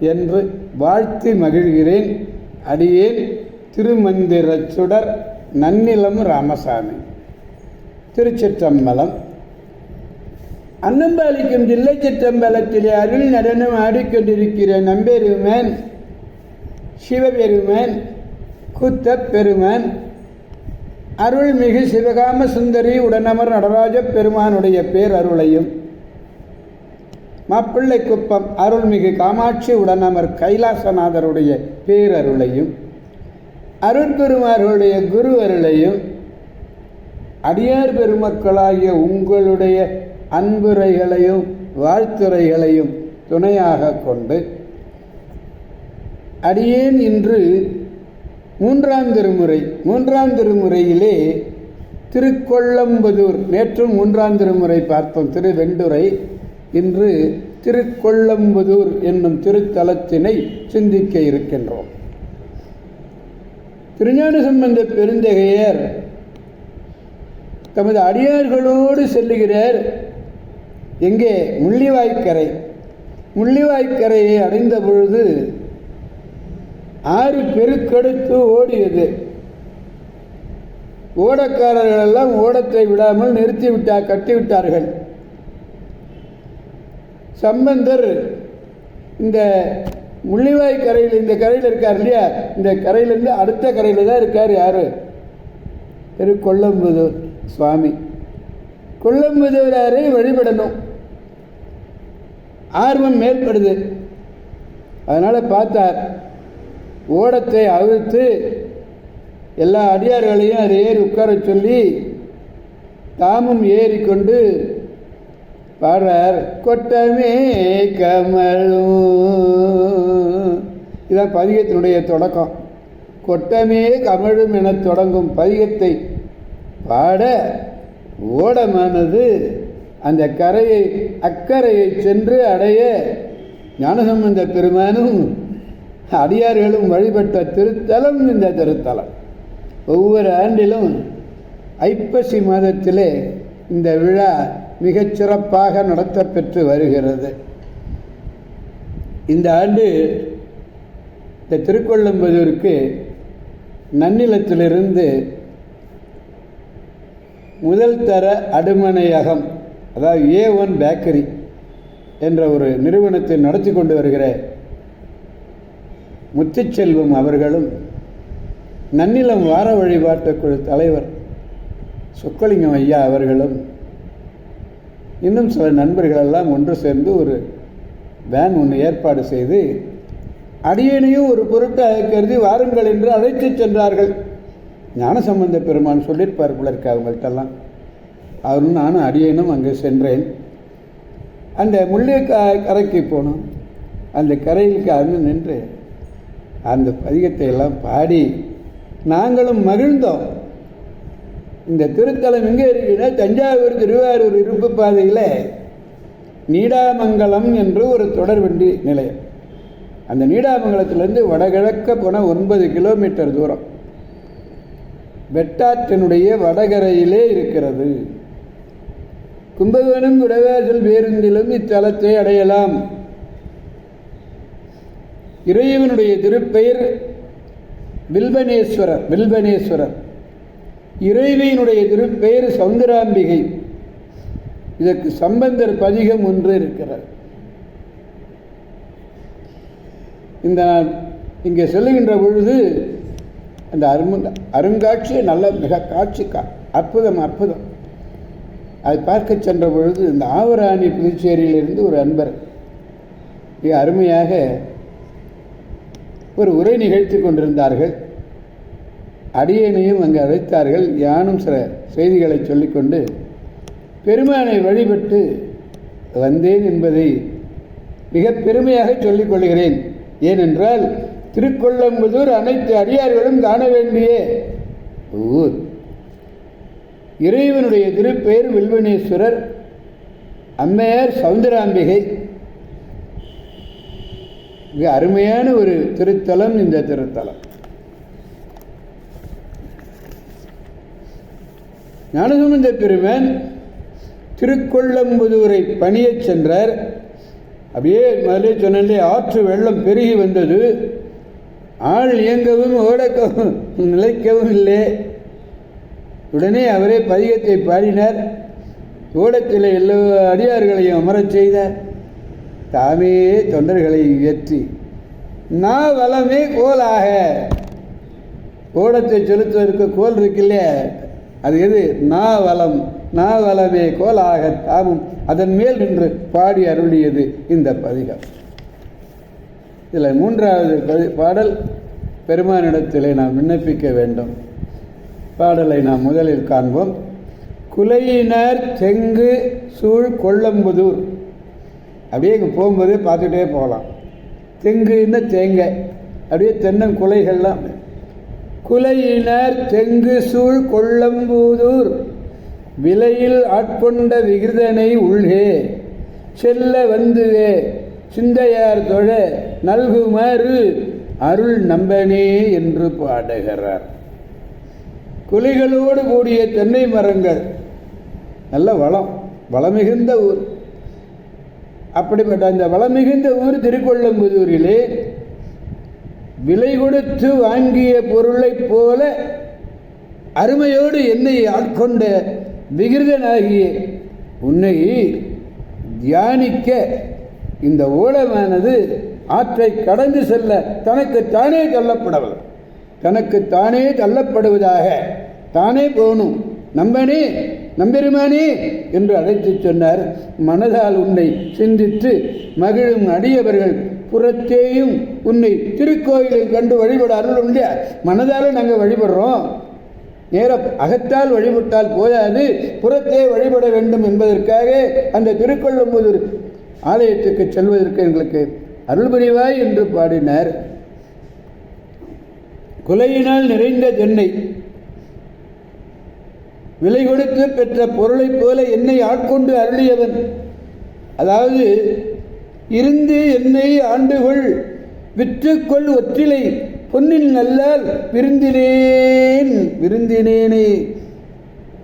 என்று வாழ்த்தி மகிழ்கிறேன். அடியேன் திருமந்திரச்சுடர் நன்னிலம் ராமசாமி. திருச்சிற்றம்பலம். அன்னம்பாலிக்கும் தில்லை சிற்றம்பலத்திலே அருள் நடனம் ஆடிக்கொண்டிருக்கிற நம்பெருமன் சிவபெருமன் குத்தப் பெருமன் அருள்மிகு சிவகாம சுந்தரி உடனமர் நடராஜ பெருமானுடைய பேரருளையும் மாப்பிள்ளை குப்பம் அருள்மிகு காமாட்சி உடனமர் கைலாசநாதருடைய பேரருளையும் அருட்பெருமார்களுடைய குரு அருளையும் அடியார் பெருமக்களாகிய உங்களுடைய அன்புரைகளையும் வாழ்த்துறைகளையும் துணையாக கொண்டு அடியேன் இன்று மூன்றாம் திருமுறை மூன்றாம் திருமுறையிலே திருக்கொள்ளம்பதூர் நேற்றும் மூன்றாம் திருமுறை பார்த்தோம் திருவெண்டுரை. இன்று திருக்கொள்ளம்புதூர் என்னும் திருத்தலத்தினை சிந்திக்க இருக்கின்றோம். திருஞான சம்பந்த பெருந்தகையர் தமது அடியார்களோடு செல்லுகிறார். எங்கே? முள்ளிவாய்க்கரை. முள்ளிவாய்க்கரையை அடைந்த பொழுது ஆறு பெருக்கெடுத்து ஓடியது. ஓடக்காரர்கள் எல்லாம் ஓடத்தை விடாமல் நிறுத்திவிட்டார் கட்டிவிட்டார்கள். சம்பந்தர் இந்த முள்ளிவாய் கரையில் இந்த கரையில் இருக்கார் இல்லையா? இந்த கரையிலேருந்து அடுத்த கரையில் தான் இருக்கார் யார்? திரு கொல்லம்புதூர் சுவாமி. கொல்லம்புதூராரை வழிபடணும். ஆர்வம் மேற்படுது. அதனால் பார்த்தார். ஓடத்தை அவிழ்த்து எல்லா அடியார்களையும் அதை ஏறி உட்கார சொல்லி தாமும் ஏறிக்கொண்டு பாடுறார். கொட்டமே கமழும் இதான் பதிகத்தினுடைய தொடக்கம். கொட்டமே கமழும் என தொடங்கும் பதிகத்தை பாட ஓடமானது அந்த கரையை அக்கறையை சென்று அடைய ஞானசம்பந்த பெருமானும் அடியார்களும் வழிபட்ட திருத்தலம் இந்த திருத்தலம். ஒவ்வொரு ஆண்டிலும் ஐப்பசி மாதத்திலே இந்த விழா மிகச் சிறப்பாக நடத்தப்பெற்று வருகிறது. இந்த ஆண்டு இந்த திருக்கொள்ளம்பதூருக்கு நன்னிலத்திலிருந்து முதல் தர அடுமனையகம் அதாவது ஏ ஒன் பேக்கரி என்ற ஒரு நிறுவனத்தை நடத்தி கொண்டு வருகிற முத்துச்செல்வம் அவர்களும் நன்னிலம் வார வழிபாட்டு குழு தலைவர் சொக்கலிங்கம் ஐயா அவர்களும் இன்னும் சில நண்பர்களெல்லாம் ஒன்று சேர்ந்து ஒரு வேன் ஒன்று ஏற்பாடு செய்து அடியனையும் ஒரு பொருட்டாக கருதி வாருங்கள் என்று அழைத்து சென்றார்கள். ஞானசம்பந்த பெருமான் சொல்லியிருப்பார் பிள்ளைக்கு அவங்கள்ட்டெல்லாம் அவரும் நானும் அடியனும் அங்கே சென்றேன். அந்த முள்ளி கரைக்கு போனோம். அந்த கரையிலுக்கு அருந்து நின்று அந்த பதிகத்தை எல்லாம் பாடி நாங்களும் மகிழ்ந்தோம். இந்த திருத்தலம் எங்கே இருக்குன்னா தஞ்சாவூர் திருவாரூர் இருப்பு பாதையில் நீடாமங்கலம் என்று ஒரு தொடர்வண்டி நிலையம். அந்த நீடாமங்கலத்திலேருந்து வடகிழக்க போனால் ஒன்பது கிலோமீட்டர் தூரம். வெட்டாற்றினுடைய வடகரையிலே இருக்கிறது. கும்பகோணம் குடவாசல் பேருந்திலும் இத்தலத்தை அடையலாம். இறைவனுடைய திருப்பெயர் வில்வனேஸ்வரர் வில்வனேஸ்வரர். இறைவியினுடைய திருப்பெயர் சௌந்தராம்பிகை. இதற்கு சம்பந்தர் பதிகம் ஒன்று இருக்கிறார் இந்த இங்கே செல்லுகின்ற பொழுது அந்த அரும அருங்காட்சி நல்ல மிக காட்சி கா அற்புதம் அற்புதம். அதை பார்க்க சென்ற பொழுது இந்த ஆவராணி புதுச்சேரியிலிருந்து ஒரு அன்பர் மிக அருமையாக ஒரு உரை நிகழ்த்தி கொண்டிருந்தார்கள். அடியனையும் அங்கு அழைத்தார்கள். யானும் சில செய்திகளை சொல்லிக்கொண்டு பெருமானை வழிபட்டு வந்தேன் என்பதை மிக பெருமையாக சொல்லிக் கொள்கிறேன். ஏனென்றால் திருக்கொள்ளம்புதூர் அனைத்து அடியார்களும் காண வேண்டிய ஊர். இறைவனுடைய திருப்பெயர் வில்வனேஸ்வரர் அம்மையார் சவுந்தராம்பிகை. மிக அருமையான ஒரு திருத்தலம் இந்த திருத்தலம். ஞானசம்பந்த பெருமன் திருக்கொள்ளம்புதூரை பணியச் சென்றார். அப்படியே முதலே சொன்னே ஆற்று வெள்ளம் பெருகி வந்தது. ஆள் இயங்கவும் ஓடக்கவும் நிலைக்கவும் இல்லை. உடனே அவரே பதிகத்தை பாடினார். ஓடத்தில் எல்லா அடியார்களையும் அமரச் செய்தார். தாமே தொண்டர்களை இயற்றி நான் வளமே கோலாக. ஓடத்தை செலுத்துவதற்கு கோல் இருக்குல்ல அது எது? நா வளம் நா வளமே கோலாக தாமும் அதன் மேல் நின்று பாடி அருளியது இந்த பதிகம். இதில் மூன்றாவது பதி- பாடல் பெருமானிடத்திலே நாம் விண்ணப்பிக்க வேண்டும். பாடலை நாம் முதலில் காண்போம். குலையினர் தெங்கு சூழ் கொள்ளம்புதூர். அப்படியே இங்கே போகும்போதே பார்த்துக்கிட்டே போகலாம். தெங்குன்னா தேங்காய் அப்படியே தென்னங்குலைகள்லாம். குலையினர் தெங்கு சூழ் கொள்ளம்பூதூர் விலையில் ஆட்கொண்ட விகிருதனை உள்கே செல்ல வந்துவே சிந்தையார் தொழ நல்குமாறு அருள் நம்பனே என்று பாடுகிறார். குழிகளோடு கூடிய தென்னை மரங்கள் நல்ல வளம் வளமிகுந்த ஊர். அப்படிப்பட்ட அந்த வளமிகுந்த ஊர் திருக்கொள்ளம்புதூரிலே விலை கொடுத்து வாங்கிய பொருளைப் போல அருமையோடு என்னை ஆட்கொண்ட விகிருதனாகிய உன்னை தியானிக்க இந்த ஓடமானது ஆற்றை கடந்து செல்ல தனக்கு தானே தள்ளப்படவில்லை தனக்கு தானே தள்ளப்படுவதாக தானே போகணும். நம்பனே. நம்பெருமானே என்று அழைத்து சொன்னார். மனதால் உன்னை சிந்தித்து மகிழும் அடியவர்கள் புறத்தேயும் உன்னை திருக்கோயிலில் கண்டு வழிபட அருள் இல்லையா மனதால் நாங்கள் வழிபடுறோம். நேர அகத்தால் வழிபட்டால் போதாது. புறத்தே வழிபட வேண்டும் என்பதற்காக அந்த திருக்கொள்ளம்புதூர் ஆலயத்துக்கு செல்வதற்கு எங்களுக்கு அருள் புரிவாய் என்று பாடினார். குலையினால் நிறைந்த தென்னை. விலை கொடுத்து பெற்ற பொருளைப் போல என்னை ஆட்கொண்டு அருளியவன். அதாவது இருந்து என்னை ஆண்டுகொள் விற்றுக்கொள் ஒற்றிலை பொன்னில் நல்லால் விருந்தினேன் விருந்தினேனே.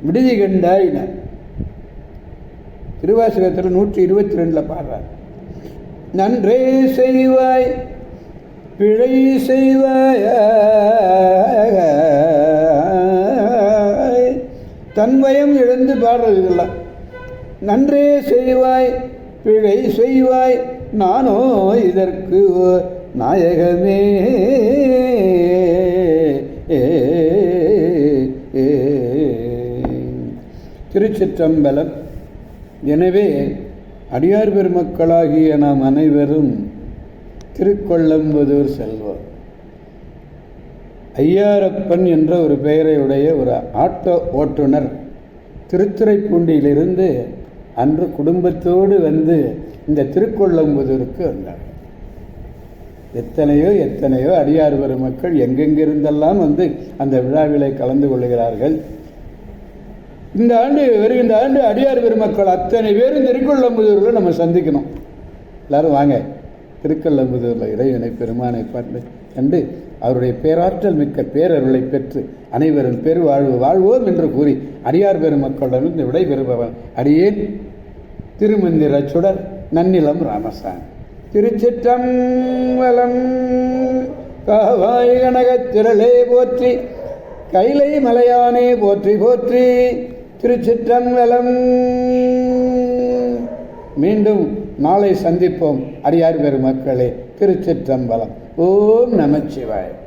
விடுதி கண்டாய் நான் திருவாசகத்தில் நூற்றி இருபத்தி ரெண்டில் பாடுறார். நன்றே செய்வாய் பிழை செய்வாய் தன்மயம் இழந்து பாடுறதில்லை நன்றே செய்வாய் பிழை செய்வாய் நானோ இதற்கு நாயகமே. திருச்சிற்றம்பலம். எனவே அடியார் பெருமக்களாகிய நாம் அனைவரும் திருக்கொள்ளம்புதூர் செல்வோம். ஐயாரப்பன் என்ற ஒரு பெயரையுடைய ஒரு ஆட்டோ ஓட்டுநர் திருத்துறைப்பூண்டியிலிருந்து அன்று குடும்பத்தோடு வந்து இந்த திருக்கொள்ளம்புதூருக்கு வந்தார். எத்தனையோ எத்தனையோ அடியார் பெருமக்கள் எங்கெங்கிருந்தெல்லாம் வந்து அந்த விழாவிலே கலந்து கொள்கிறார்கள். இந்த ஆண்டு வருகின்ற ஆண்டு அடியார் பெருமக்கள் அத்தனை பேரும் திருக்கொள்ளம்புதூரில் நம்ம சந்திக்கணும். எல்லாரும் வாங்க. திருக்கொள்ளம்புதூரில் இறைவனை பெருமானை பார்த்து கண்டு அவருடைய பேராற்றல் மிக்க பேரருளை பெற்று அனைவரும் பெருவாழ்வு வாழ்வோம் என்று கூறி அடியார் பெருமக்களிடமிருந்து விடைபெறுபவன் அடியேன் திருமந்திர சுடர் நன்னிலம் ராமசாமி. திருச்சிற்றம்பலம் காவாய் கனகத் திரளே போற்றி கைலை மலையானே போற்றி போற்றி திருச்சிற்றம்பலம் மீண்டும் நாளை சந்திப்போம். அடியார் பெருமக்களே திருச்சிற்றம்பலம். ஓம் நமச்சிவாய்